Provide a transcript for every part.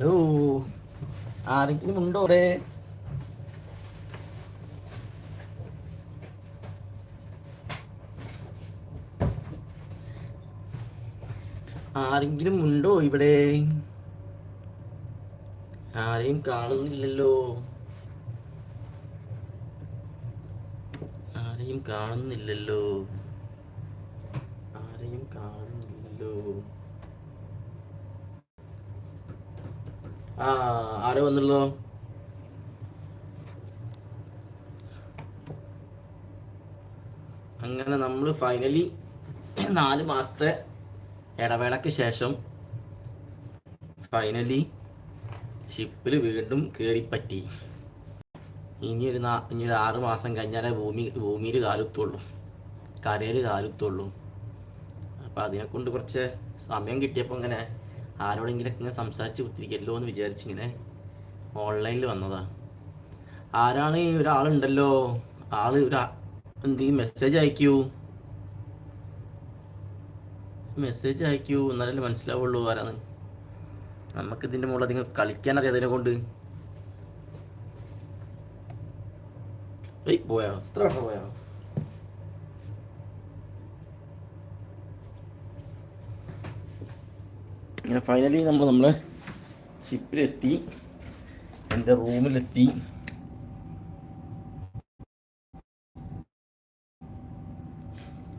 Hello. ആരെങ്കിലും ഉണ്ടോ അവിടെ? ആരെങ്കിലും ഉണ്ടോ ഇവിടെ? ആരെയും കാണുന്നില്ലല്ലോ. ആരെയും കാണുന്നില്ലല്ലോ. ആരെയും കാണുന്നില്ലല്ലോ. ആരോ വന്നല്ലോ അങ്ങനെ നമ്മൾ ഫൈനലി നാല് മാസത്തെ ഇടവേളയ്ക്ക് ശേഷം ഫൈനലി ഷിപ്പിൽ വീണ്ടും കയറിപ്പറ്റി ഇനി ഒരു നാ ഇനി ഒരു ആറ് മാസം കഴിഞ്ഞാലേ ഭൂമി ഭൂമിയിൽ കാലുത്തുള്ളൂ. കരയിൽ കാലുത്തുള്ളൂ. അപ്പം അതിനെക്കൊണ്ട് കുറച്ച് സമയം കിട്ടിയപ്പോൾ ഇങ്ങനെ ആരോടെങ്കിലും ഇങ്ങനെ സംസാരിച്ച് കുത്തിരിക്കല്ലോ എന്ന് വിചാരിച്ചിങ്ങനെ ഓൺലൈനിൽ വന്നതാ. ആരാണ് ഒരാളുണ്ടല്ലോ? ആൾ ഒരു എന്ത് മെസ്സേജ് അയക്കൂ? മെസ്സേജ് അയക്കൂ എന്നാലല്ലേ മനസ്സിലാവുള്ളൂ ആരാണ്. നമുക്ക് ഇതിന്റെ മുകളിൽ അധികം കളിക്കാൻ അറിയാതിനെ കൊണ്ട്. പോയോ? എത്ര വട്ടം പോയോ? അങ്ങനെ ഫൈനലി നമ്മൾ നമ്മൾ ഷിപ്പിലെത്തി എന്റെ റൂമിലെത്തി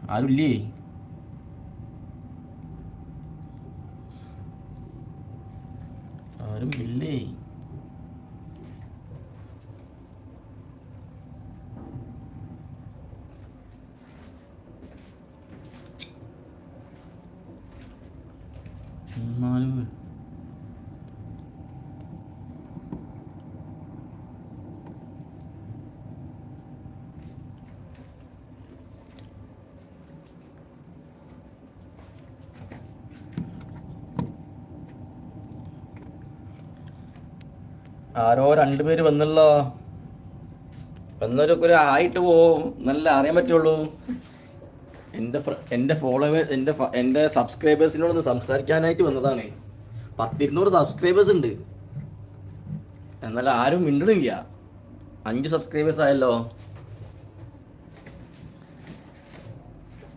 ആരുമില്ലേ? ആരും ഇല്ലേ എന്നാലും ആരോ രണ്ടുപേര് വന്നല്ലോ വന്നവരൊക്കെ ഒരു ആയിട്ട് പോവും. നല്ല അറിയാൻ പറ്റുള്ളൂ. എന്റെ എന്റെ ഫോളോവേഴ്സ് എന്റെ എന്റെ സബ്സ്ക്രൈബേഴ്സിനോട് ഒന്ന് സംസാരിക്കാനായിട്ട് വന്നതാണ്. പത്തിരുന്നൂറ് സബ്സ്ക്രൈബേഴ്സ് ഉണ്ട്. എന്നാൽ ആരും മിണ്ടണില്ല. അഞ്ച് സബ്സ്ക്രൈബേഴ്സ് ആയല്ലോ.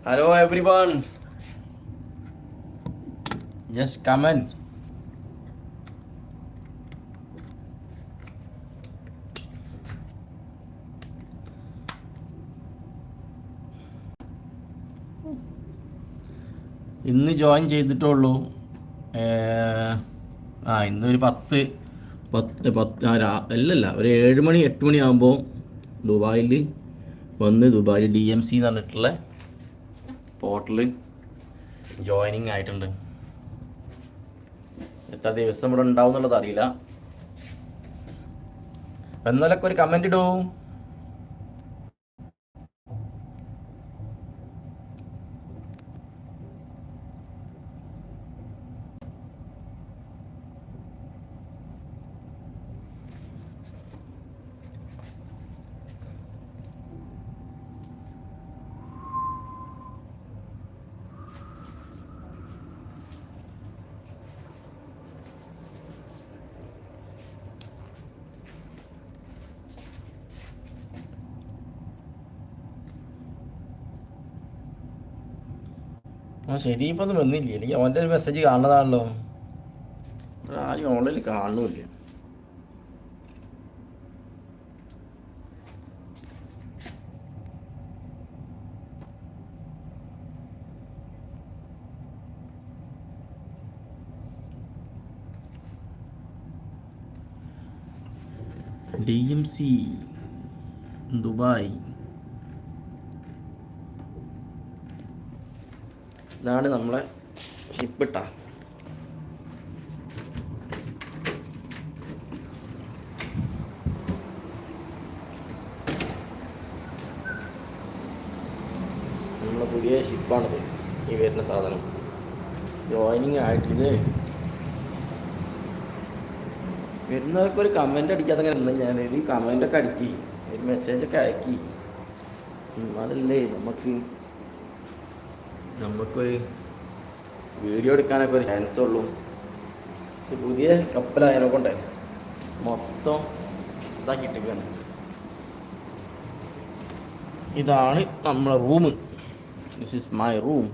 Hello everyone just comment ഇന്ന് ജോയിൻ ചെയ്തിട്ടുള്ളൂ. ആ ഇന്നൊരു പത്ത് പത്ത് പത്ത് അല്ലല്ല ഒരു ഏഴ് മണി എട്ട് മണി ആകുമ്പോൾ ദുബായിൽ വന്ന് ദുബായിൽ ഡി എം സി എന്ന് പറഞ്ഞിട്ടുള്ള പോർട്ടൽ ജോയിനിങ് ആയിട്ടുണ്ട്. എത്ര ദിവസം ഇവിടെ ഉണ്ടാവും എന്നുള്ളത് അറിയില്ല. എന്നാലൊക്കെ ഒരു കമന്റ് ഇടൂ. ആ ശരിയിപ്പൊന്നും വന്നില്ലേ? എനിക്ക് അവന്റെ ഒരു മെസ്സേജ് കാണുന്നതാണല്ലോ ആരും ഓൺലൈനിൽ കാണുന്നില്ല ഡി എം സി ദുബായ് ഇതാണ് നമ്മളെ ഷിപ്പിട്ട നമ്മളെ പുതിയ ഷിപ്പാണിത് ഈ വരുന്ന സാധനം. ജോയിനിങ് ആയിട്ടിത്. വരുന്നവർക്ക് ഒരു കമന്റ് അടിക്കാതെ അങ്ങനെ ഇരുന്ന് ഞാൻ ഒരു കമന്റൊക്കെ അടിക്കി. ഒരു മെസ്സേജൊക്കെ അയക്കി. എന്നാലല്ലേ നമുക്ക് നമുക്കൊരു വീഡിയോ എടുക്കാനൊക്കെ ഒരു ചാൻസ് ഉള്ളൂ. പുതിയ കപ്പലായതിനെ കൊണ്ടേ മൊത്തം ഇതാക്കിയിട്ടേക്കാണ് ഇതാണ് നമ്മളെ room this is my room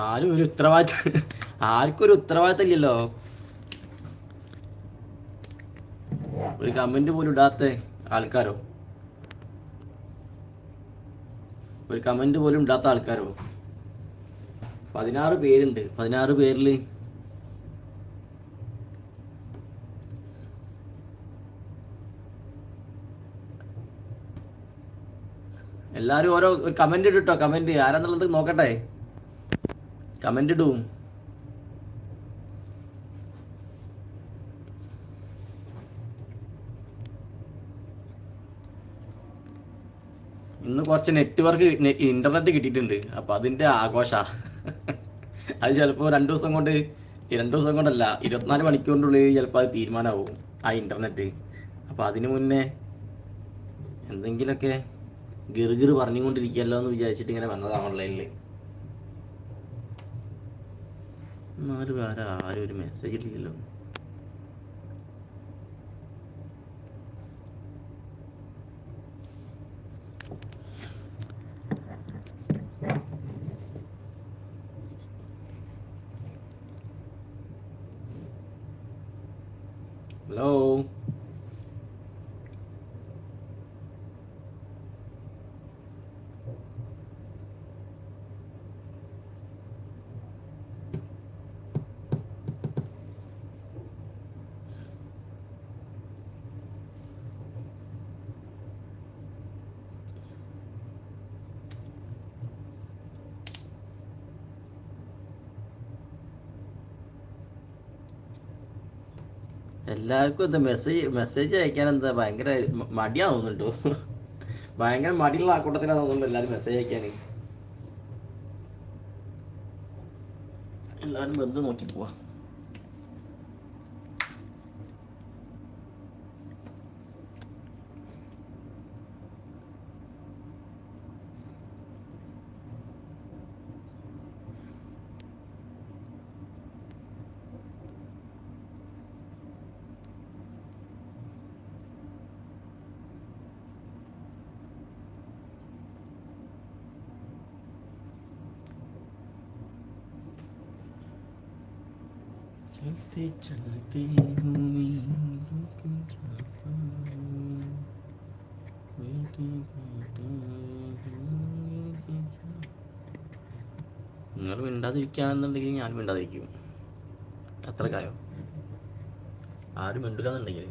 ആരും ഒരു ഉത്തരവാദിത്തം ആർക്കും ഒരു ഉത്തരവാദിത്തം ഇല്ലല്ലോ ഒരു കമന്റ് പോലും ഇടാത്ത ആൾക്കാരോ? ഒരു കമന്റ് പോലും ഇടാത്ത ആൾക്കാരോ? പതിനാറ് പേരുണ്ട്. പതിനാറ് പേരിൽ എല്ലാരും ഓരോ ഒരു കമന്റ് ഇട്ടോ കമന്റ് ആരാന്നുള്ളത് നോക്കട്ടെ. കമന്റ് ഇടും. ഇന്ന് കുറച്ച് നെറ്റ്വർക്ക് ഇന്റർനെറ്റ് കിട്ടിയിട്ടുണ്ട്. അപ്പൊ അതിന്റെ ആഘോഷ. അത് ചിലപ്പോൾ രണ്ടു ദിവസം കൊണ്ട് രണ്ടു ദിവസം കൊണ്ടല്ല ഇരുപത്തിനാല് മണിക്കൂറിനുള്ളിൽ ചിലപ്പോൾ അത് തീരുമാനമാവും ആ ഇന്റർനെറ്റ് അപ്പൊ അതിനു മുന്നേ എന്തെങ്കിലുമൊക്കെ ഗിറുഗിറ് പറഞ്ഞുകൊണ്ടിരിക്കുകയല്ലോ എന്ന് വിചാരിച്ചിട്ട് ഇങ്ങനെ വന്നതാണ് ഓൺലൈനിൽ എന്നാലും ആരും ഒരു മെസ്സേജ് ഇല്ലല്ലോ ഹലോ എല്ലാവർക്കും എന്താ മെസ്സേജ് മെസ്സേജ് അയക്കാൻ എന്താ ഭയങ്കര മടിയാവുന്നുണ്ടോ ഭയങ്കര മടിയുള്ള ആക്കൂട്ടത്തിലാണ് തോന്നുന്നുണ്ട് എല്ലാവരും മെസ്സേജ് അയക്കാൻ? എല്ലാവരും വെറുതെ നോക്കി പോവാ. चलते चलते उम्मीद की छाता बेटे बेटे നിങ്ങൾ മിണ്ടാതിരിക്കാന്നുണ്ടെങ്കിൽ ഞാൻ മിണ്ടാതിരിക്കും അത്ര കായോ ആരും മിണ്ടില്ല എന്നുണ്ടെങ്കിൽ